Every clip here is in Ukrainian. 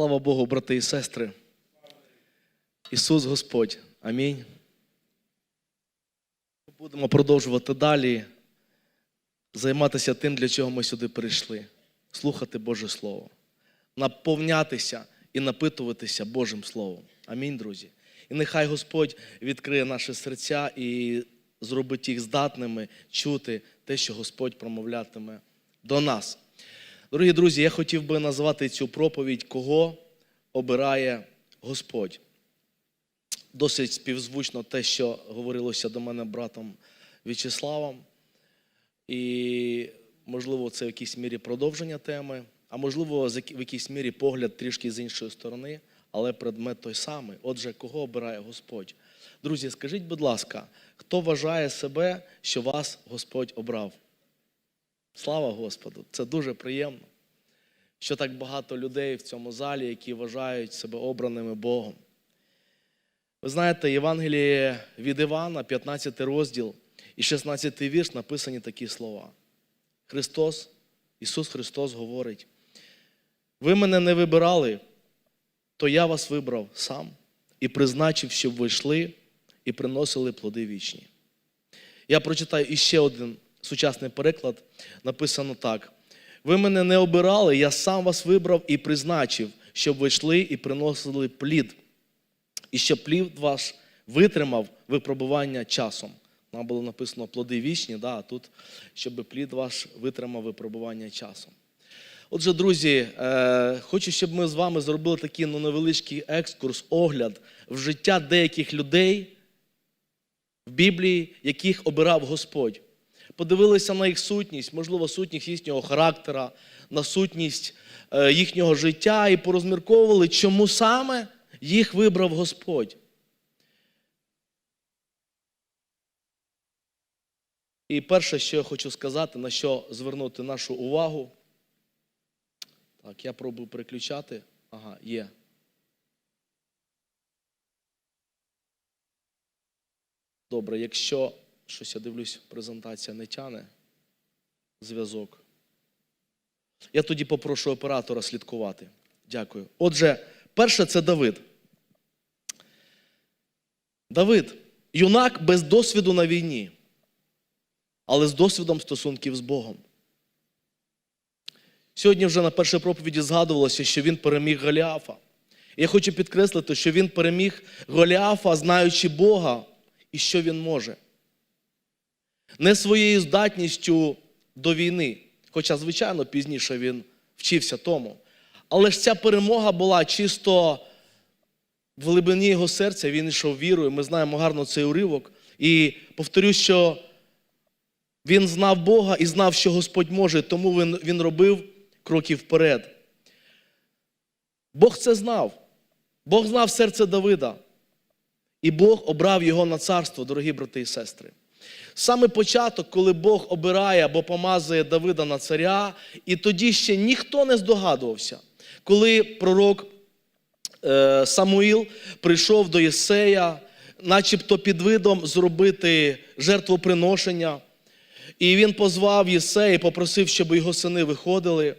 Слава Богу, брати і сестри. Ісус Господь. Амінь. Ми Будемо продовжувати далі займатися тим, для чого ми сюди прийшли. Слухати Боже Слово, наповнятися і напитуватися Божим Словом. Амінь, друзі. І нехай Господь відкриє наші серця і зробить їх здатними чути те, що Господь промовлятиме до нас. Дорогі друзі, я хотів би назвати цю проповідь, кого обирає Господь. Досить співзвучно те, що говорилося до мене братом В'ячеславом. І, можливо, це в якійсь мірі продовження теми, а можливо, в якійсь мірі погляд трішки з іншої сторони, але предмет той самий. Отже, кого обирає Господь? Друзі, скажіть, будь ласка, хто вважає себе, що вас Господь обрав? Слава Господу! Це дуже приємно, що так багато людей в цьому залі, які вважають себе обраними Богом. Ви знаєте, Євангеліє від Івана, 15 розділ і 16 вірш написані такі слова. Христос, Ісус Христос говорить: ви мене не вибирали, то я вас вибрав сам і призначив, щоб ви йшли і приносили плоди вічні. Я прочитаю іще один сучасний переклад. Написано так: ви мене не обирали, я сам вас вибрав і призначив, щоб ви йшли і приносили плід, і щоб плід ваш витримав випробування часом. Нам було написано плоди вічні, да, а тут, щоб плід ваш витримав випробування часом. Отже, друзі, е, хочу, щоб ми з вами зробили такий ну, невеличкий екскурс, огляд в життя деяких людей в Біблії, яких обирав Господь. Подивилися на їх сутність, можливо, сутність їхнього характера, на сутність е, їхнього життя і порозмірковували, чому саме їх вибрав Господь. І перше, що я хочу сказати, на що звернути нашу увагу. Так, я пробую переключати. Ага, є. Добре, якщо щось я дивлюсь, презентація не тяне зв'язок. Я тоді попрошу оператора слідкувати. Дякую. Отже, перше це Давид. Давид юнак без досвіду на війні, але з досвідом стосунків з Богом. Сьогодні вже на першій проповіді згадувалося, що він переміг Голіафа. Я хочу підкреслити, що він переміг Голіафа, знаючи Бога і що він може. Не своєю здатністю до війни, хоча, звичайно, пізніше він вчився тому. Але ж ця перемога була чисто в глибині його серця, він йшов вірою. Ми знаємо гарно цей уривок. І повторю, що він знав Бога і знав, що Господь може, тому він, він робив кроки вперед. Бог це знав. Бог знав серце Давида. І Бог обрав його на царство, дорогі брати і сестри. Саме початок, коли Бог обирає або помазує Давида на царя, і тоді ще ніхто не здогадувався, коли пророк е, Самуїл прийшов до Єсея, начебто під видом зробити жертвоприношення. І він позвав Єсея і попросив, щоб його сини виходили.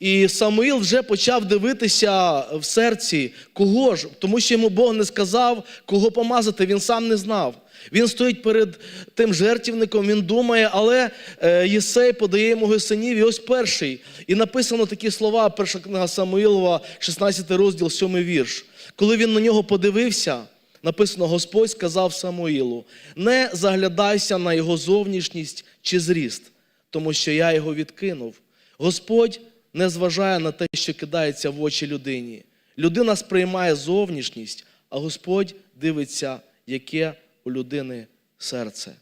І Самуїл вже почав дивитися в серці, кого ж, тому що йому Бог не сказав, кого помазати, він сам не знав. Він стоїть перед тим жертівником, він думає, але е, Єсей подає йому синів, і ось перший. І написано такі слова, перша книга Самуїлова, 16 розділ, 7 вірш. Коли він на нього подивився, написано: Господь сказав Самуїлу: не заглядайся на його зовнішність чи зріст, тому що я його відкинув. Господь не зважає на те, що кидається в очі людині. Людина сприймає зовнішність, а Господь дивиться, яке у людини серце.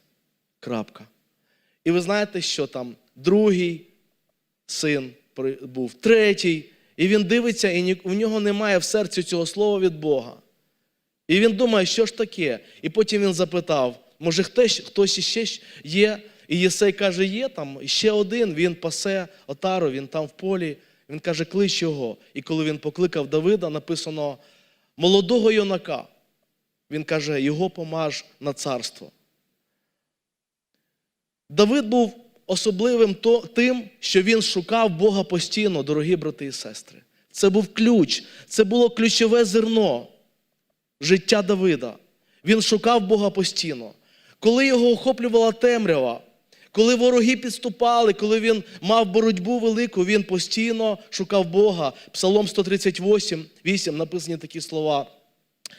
Крапка. І ви знаєте, що там другий син був, третій, і він дивиться, і у нього немає в серці цього слова від Бога. І він думає, що ж таке? І потім він запитав: може, хтось, хтось іще є? І Єсей каже, є там ще один, він пасе отару, він там в полі. Він каже, клич його. І коли він покликав Давида, написано молодого юнака. Він каже, його помаж на царство. Давид був особливим тим, що він шукав Бога постійно, дорогі брати і сестри. Це був ключ, це було ключове зерно життя Давида. Він шукав Бога постійно. Коли його охоплювала темрява, коли вороги підступали, коли він мав боротьбу велику, він постійно шукав Бога. Псалом 138, 8 написані такі слова.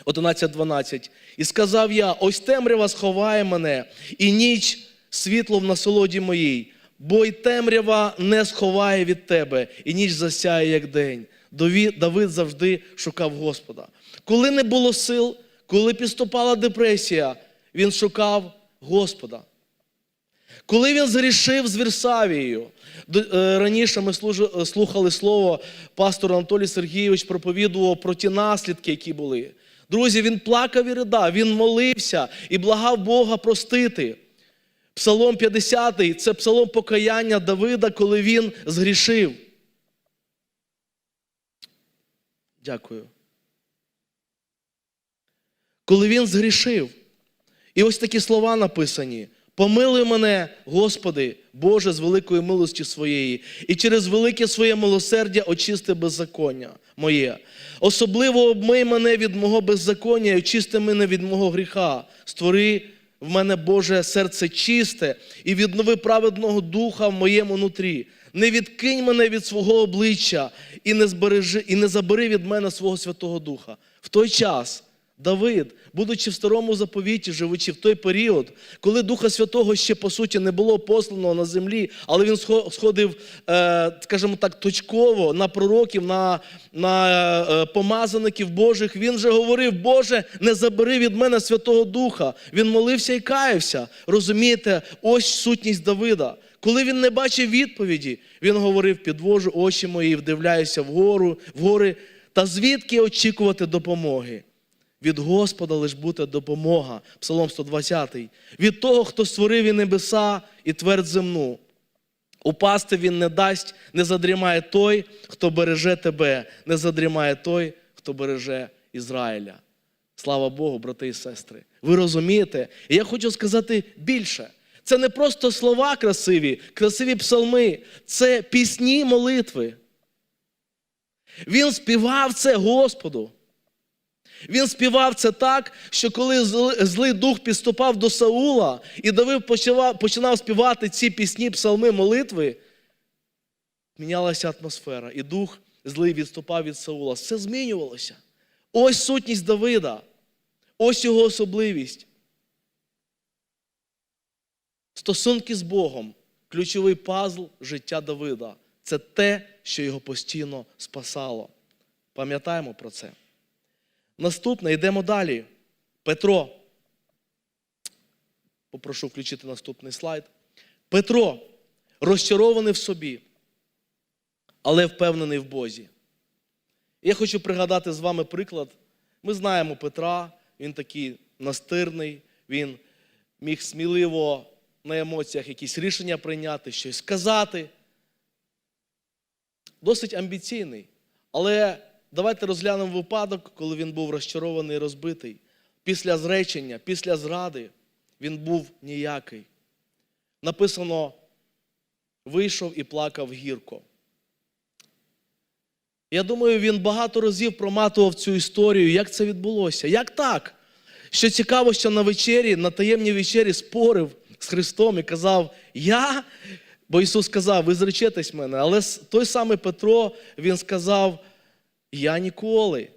11.12. І сказав я: ось темрява сховає мене, і ніч світло в насолоді моїй, бо й темрява не сховає від тебе, і ніч засяє, як день. Давид завжди шукав Господа. Коли не було сил, коли підступала депресія, він шукав Господа. Коли він згрішив з Вірсавією, е, раніше ми е, слухали слово пастор Анатолій Сергійович проповідував про ті наслідки, які були. Друзі, він плакав і ридав, він молився і благав Бога простити. Псалом 50 це псалом покаяння Давида, коли він згрішив. Дякую. Коли він згрішив. І ось такі слова написані: Помилуй мене, Господи, Боже, з великої милості своєї, і через велике своє милосердя очисти беззаконня моє. Особливо обмий мене від мого беззаконня і очисти мене від мого гріха. Створи в мене, Боже, серце чисте, і віднови праведного духа в моєму нутрі. Не відкинь мене від свого обличчя і не, збережи, і не забери від мене свого Святого Духа. В той час Давид, будучи в старому заповіті, живучи в той період, коли Духа Святого ще по суті не було посланого на землі, але він сходив, е, скажімо так, точково на пророків, на, на е, помазаників Божих, він же говорив: Боже, не забери від мене Святого Духа. Він молився і каявся. Розумієте, ось сутність Давида. Коли він не бачив відповіді, він говорив: підвожу очі мої, вдивляюся вгору, вгори, та звідки очікувати допомоги? Від Господа лиш буде допомога. Псалом 120. Від того, хто створив і небеса, і твердь земну. Упасти він не дасть, не задрімає той, хто береже тебе, не задрімає той, хто береже Ізраїля. Слава Богу, брати і сестри. Ви розумієте? І я хочу сказати більше. Це не просто слова красиві, красиві псалми, це пісні молитви. Він співав це Господу. Він співав це так, що коли зли- злий дух підступав до Саула, і Давид починав співати ці пісні, псалми, молитви, мінялася атмосфера, і дух злий відступав від Саула. Все змінювалося. Ось сутність Давида, ось його особливість. Стосунки з Богом ключовий пазл життя Давида. Це те, що його постійно спасало. Пам'ятаємо про це. Наступне, йдемо далі. Петро. Попрошу включити наступний слайд. Петро розчарований в собі, але впевнений в Бозі. Я хочу пригадати з вами приклад. Ми знаємо Петра, він такий настирний, він міг сміливо на емоціях якісь рішення прийняти, щось сказати. Досить амбіційний. Але давайте розглянемо випадок, коли він був розчарований і розбитий. Після зречення, після зради він був ніякий. Написано: вийшов і плакав гірко. Я думаю, він багато разів проматував цю історію, як це відбулося. Як так? Що цікаво, що на вечері, на таємній вечері спорив з Христом і казав: Я, бо Ісус сказав, ви зречетесь мене. Але той самий Петро, він сказав: Я ніколи.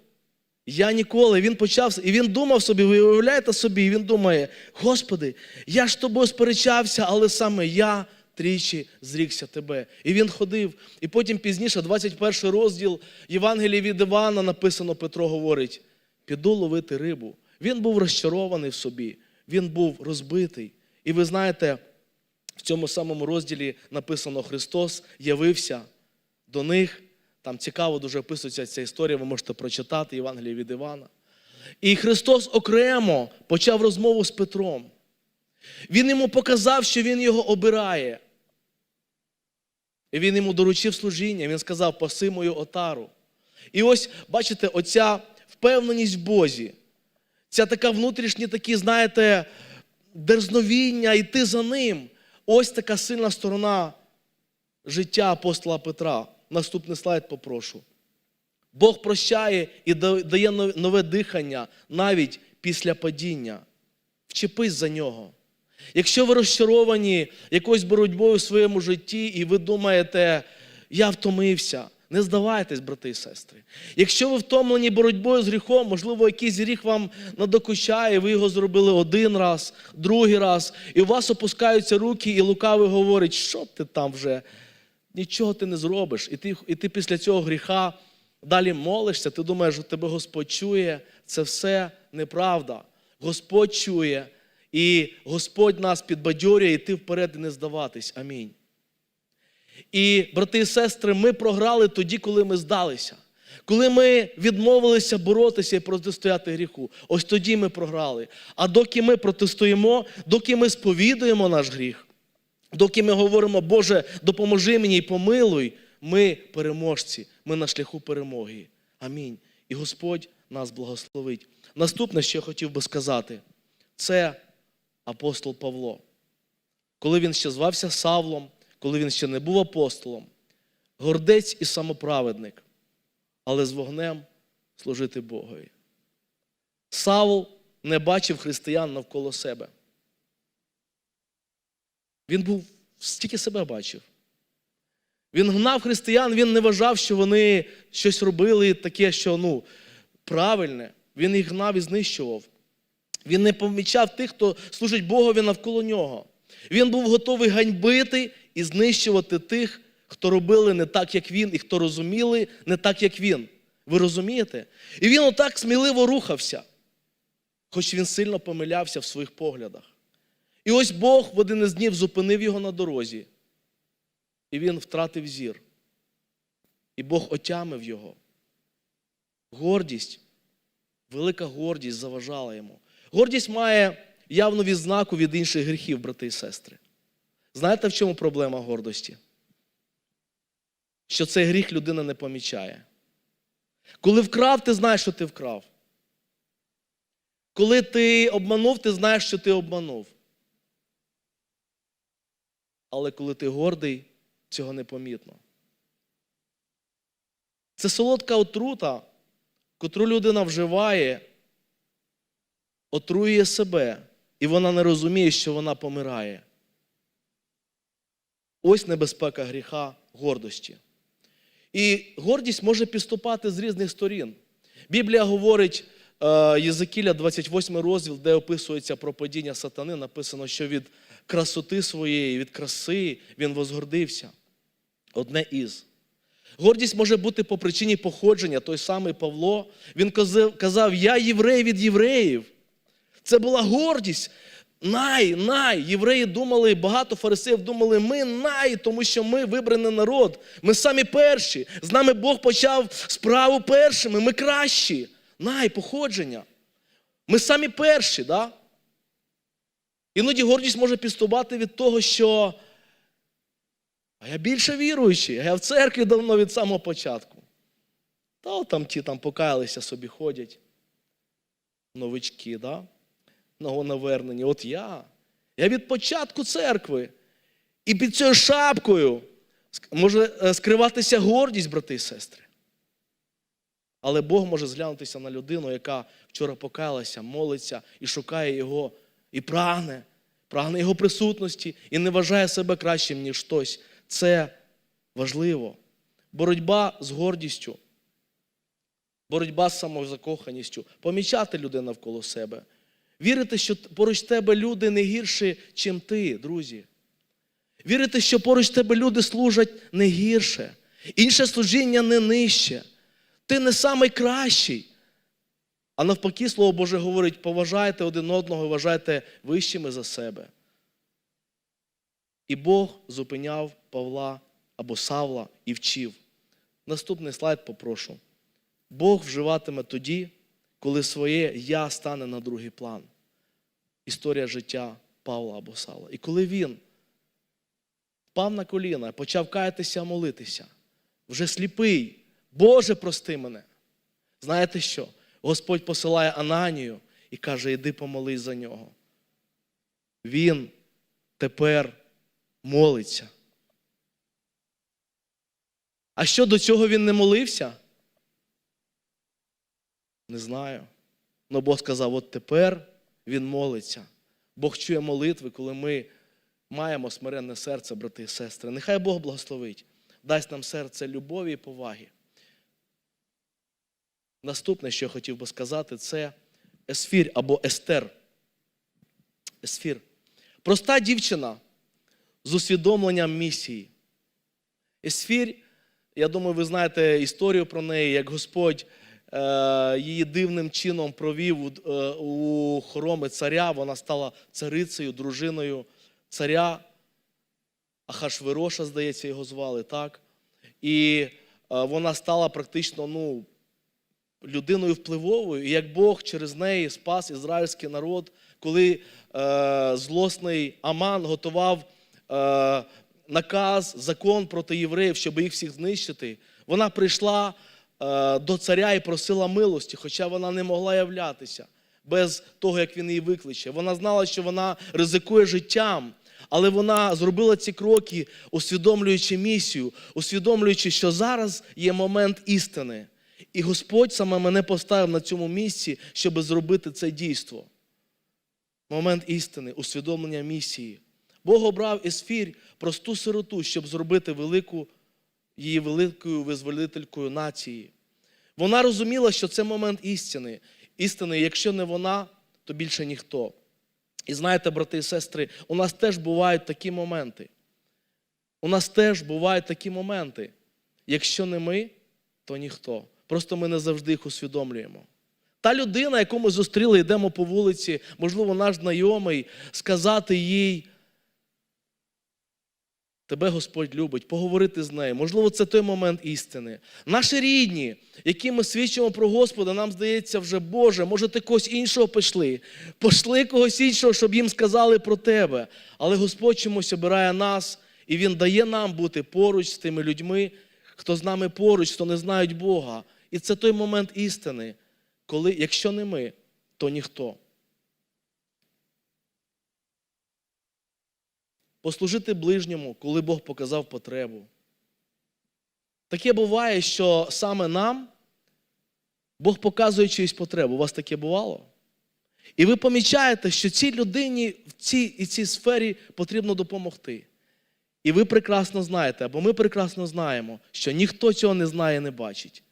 Я ніколи. Він почав, і він думав собі, ви уявляєте собі, і він думає: Господи, я ж тобою сперечався, але саме я тричі зрікся тебе. І він ходив. І потім пізніше, 21 розділ Євангелії від Івана, написано, Петро говорить: піду ловити рибу. Він був розчарований в собі, він був розбитий. І ви знаєте, в цьому самому розділі написано: Христос явився до них. Там цікаво дуже описується ця історія, ви можете прочитати Євангеліє від Івана. І Христос окремо почав розмову з Петром. Він йому показав, що Він його обирає. І він йому доручив служіння. Він сказав: паси мою отару. І ось, бачите, оця впевненість в Бозі, ця така внутрішня, такі, знаєте, дерзновіння, йти за ним. Ось така сильна сторона життя апостола Петра. Наступний слайд попрошу. Бог прощає і дає нове дихання навіть після падіння. Вчепись за нього. Якщо ви розчаровані якоюсь боротьбою в своєму житті, і ви думаєте, я втомився, не здавайтесь, брати і сестри. Якщо ви втомлені боротьбою з гріхом, можливо, якийсь гріх вам надокучає, ви його зробили один раз, другий раз, і у вас опускаються руки, і лукавий говорить, що ти там вже, нічого ти не зробиш. І ти, і ти після цього гріха далі молишся, ти думаєш, що тебе Господь чує, це все неправда. Господь чує, і Господь нас підбадьорює йти вперед і не здаватись. Амінь. І, брати і сестри, ми програли тоді, коли ми здалися. Коли ми відмовилися боротися і протистояти гріху, ось тоді ми програли. А доки ми протистоїмо, доки ми сповідуємо наш гріх, доки ми говоримо, Боже, допоможи мені і помилуй, ми переможці, ми на шляху перемоги. Амінь. І Господь нас благословить. Наступне, що я хотів би сказати, це апостол Павло. Коли він ще звався Савлом, коли він ще не був апостолом, гордець і самоправедник, але з вогнем служити Богові. Савл не бачив християн навколо себе. Він був стільки себе бачив. Він гнав християн, він не вважав, що вони щось робили таке, що ну, правильне. Він їх гнав і знищував. Він не помічав тих, хто служить Богові навколо нього. Він був готовий ганьбити і знищувати тих, хто робили не так, як він, і хто розуміли не так, як він. Ви розумієте? І він отак сміливо рухався, хоч він сильно помилявся в своїх поглядах. І ось Бог в один із днів зупинив його на дорозі, і він втратив зір. І Бог отямив його. Гордість, велика гордість заважала йому. Гордість має явну відзнаку від інших гріхів, брати і сестри. Знаєте, в чому проблема гордості? Що цей гріх людина не помічає. Коли вкрав, ти знаєш, що ти вкрав. Коли ти обманув, ти знаєш, що ти обманув. Але коли ти гордий, цього не помітно. Це солодка отрута, котру людина вживає, отруює себе, і вона не розуміє, що вона помирає. Ось небезпека гріха гордості. І гордість може підступати з різних сторін. Біблія говорить, Єзекіля, 28 розділ, де описується про падіння сатани, написано, що від красоти своєї, від краси він возгордився. Одне із. Гордість може бути по причині походження. Той самий Павло, він казав- казав, я єврей від євреїв. Це була гордість. Най, най. Євреї думали, багато фарисеїв думали, ми най, тому що ми вибраний народ. Ми самі перші. З нами Бог почав справу першими. Ми кращі. Най, походження. Ми самі перші, да? Іноді гордість може підступати від того, що а я більше віруючий, а я в церкві давно від самого початку. Та от там ті там покаялися собі ходять. Новички, да? новонавернені. От я. Я від початку церкви. І під цією шапкою може е, скриватися гордість, брати і сестри. Але Бог може зглянутися на людину, яка вчора покаялася, молиться і шукає його, і прагне, прагне його присутності і не вважає себе кращим, ніж хтось. Це важливо. Боротьба з гордістю, боротьба з самозакоханістю, помічати людей навколо себе. Вірити, що поруч тебе люди не гірші, чим ти, друзі. Вірити, що поруч тебе люди служать не гірше. Інше служіння не нижче. Ти не найкращий. А навпаки, Слово Боже говорить, поважайте один одного вважайте вищими за себе. І Бог зупиняв Павла або Савла і вчив. Наступний слайд попрошу. Бог вживатиме тоді, коли своє я стане на другий план. Історія життя Павла або Савла. І коли він впав на коліна, почав каятися, молитися, вже сліпий, Боже, прости мене. Знаєте що? Господь посилає Ананію і каже: іди помолись за нього. Він тепер молиться. А що до цього він не молився? Не знаю. Но Бог сказав: от тепер Він молиться. Бог чує молитви, коли ми маємо смиренне серце, брати і сестри. Нехай Бог благословить, дасть нам серце любові і поваги. Наступне, що я хотів би сказати, це Есфір або Естер. Есфір. Проста дівчина з усвідомленням місії. Есфір, я думаю, ви знаєте історію про неї, як Господь е, її дивним чином провів у, е, у хороми царя. Вона стала царицею, дружиною царя. Ахашвироша, здається, його звали, так? І е, вона стала практично ну, людиною впливовою, і як Бог через неї спас ізраїльський народ, коли е, злосний Аман готував е, наказ, закон проти євреїв, щоб їх всіх знищити, вона прийшла е, до царя і просила милості, хоча вона не могла являтися без того, як він її викличе. Вона знала, що вона ризикує життям. Але вона зробила ці кроки, усвідомлюючи місію, усвідомлюючи, що зараз є момент істини. І Господь саме мене поставив на цьому місці, щоб зробити це дійство. Момент істини, усвідомлення місії. Бог обрав Есфір, просту сироту, щоб зробити велику, її великою визволителькою нації. Вона розуміла, що це момент істини. Істини, якщо не вона, то більше ніхто. І знаєте, брати і сестри, у нас теж бувають такі моменти. У нас теж бувають такі моменти. Якщо не ми, то ніхто. Просто ми не завжди їх усвідомлюємо. Та людина, яку ми зустріли, йдемо по вулиці, можливо, наш знайомий, сказати їй, тебе Господь любить, поговорити з нею. Можливо, це той момент істини. Наші рідні, які ми свідчимо про Господа, нам здається, вже Боже, може, ти когось іншого пішли. Пошли когось іншого, щоб їм сказали про тебе. Але Господь чомусь обирає нас, і Він дає нам бути поруч з тими людьми, хто з нами поруч, хто не знають Бога. І це той момент істини, коли, якщо не ми, то ніхто. Послужити ближньому, коли Бог показав потребу. Таке буває, що саме нам Бог показує чиюсь потребу. У вас таке бувало? І ви помічаєте, що цій людині в цій і цій сфері потрібно допомогти. І ви прекрасно знаєте, або ми прекрасно знаємо, що ніхто цього не знає і не бачить.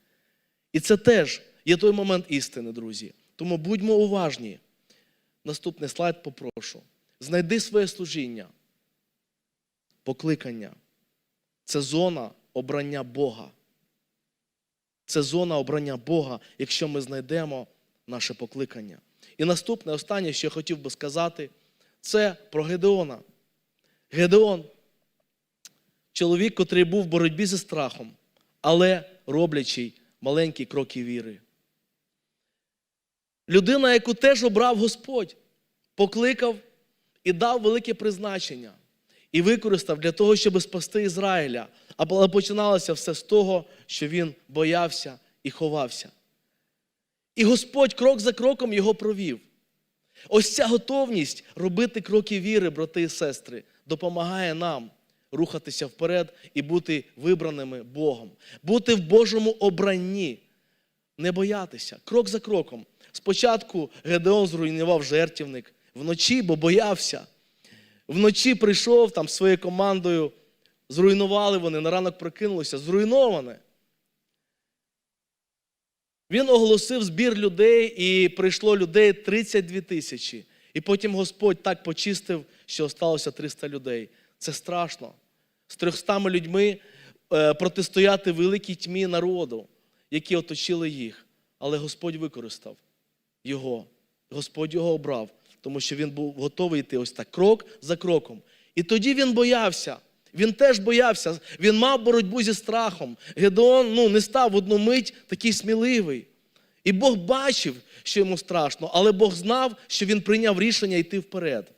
І це теж є той момент істини, друзі. Тому будьмо уважні. Наступний слайд попрошу. Знайди своє служіння, покликання. Це зона обрання Бога. Це зона обрання Бога, якщо ми знайдемо наше покликання. І наступне, останнє, що я хотів би сказати, це про Гедеона. Гедеон чоловік, котрий був в боротьбі зі страхом, але роблячий маленькі кроки віри. Людина, яку теж обрав Господь, покликав і дав велике призначення, і використав для того, щоб спасти Ізраїля. Але починалося все з того, що він боявся і ховався. І Господь крок за кроком його провів. Ось ця готовність робити кроки віри, брати і сестри, допомагає нам рухатися вперед і бути вибраними Богом, бути в Божому обранні, не боятися, крок за кроком. Спочатку Гедеон зруйнував жертівник вночі, бо боявся. Вночі прийшов там своєю командою, зруйнували вони, на ранок прокинулися, зруйноване. Він оголосив збір людей, і прийшло людей 32 тисячі. І потім Господь так почистив, що осталося 300 людей. Це страшно. З 300 людьми е, протистояти великій тьмі народу, які оточили їх. Але Господь використав його. Господь його обрав, тому що він був готовий йти ось так крок за кроком. І тоді він боявся. Він теж боявся, він мав боротьбу зі страхом. Гедеон ну, не став в одну мить такий сміливий. І Бог бачив, що йому страшно, але Бог знав, що він прийняв рішення йти вперед.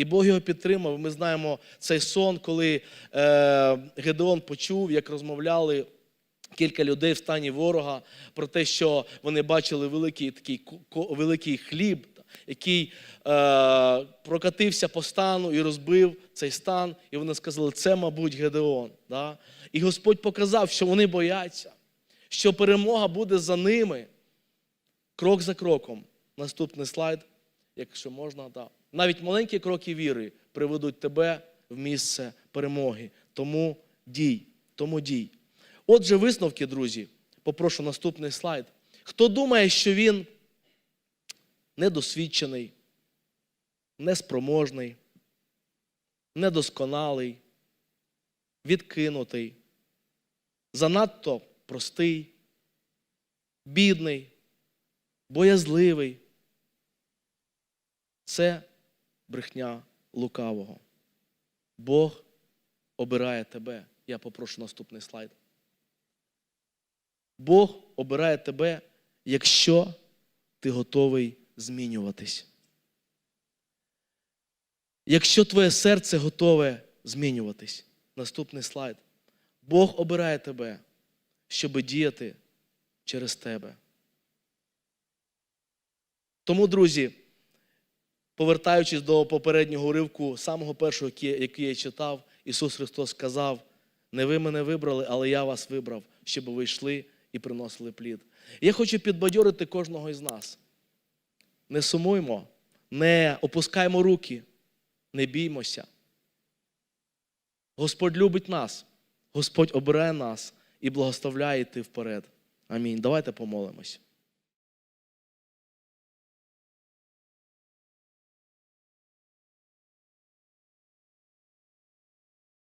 І Бог його підтримав. Ми знаємо цей сон, коли е, Гедеон почув, як розмовляли кілька людей в стані ворога про те, що вони бачили великий такий великий хліб, який е, прокатився по стану і розбив цей стан. І вони сказали, це, мабуть, Гедеон. Да? І Господь показав, що вони бояться, що перемога буде за ними. крок за кроком. Наступний слайд, якщо можна, да. Навіть маленькі кроки віри приведуть тебе в місце перемоги. Тому дій, тому дій. Отже, висновки, друзі, попрошу наступний слайд. Хто думає, що він недосвідчений, неспроможний, недосконалий, відкинутий, занадто простий, бідний, боязливий. Це брехня лукавого. Бог обирає тебе. Я попрошу наступний слайд. Бог обирає тебе, якщо ти готовий змінюватись. Якщо твоє серце готове змінюватись. Наступний слайд. Бог обирає тебе, щоб діяти через тебе. Тому, друзі, повертаючись до попереднього уривку, самого першого, який- я читав, Ісус Христос сказав: не ви мене вибрали, але я вас вибрав, щоб ви йшли і приносили плід. Я хочу підбадьорити кожного із нас. Не сумуймо, не опускаймо руки, не біймося. Господь любить нас, Господь обирає нас і благословляє йти вперед. Амінь. Давайте помолимось.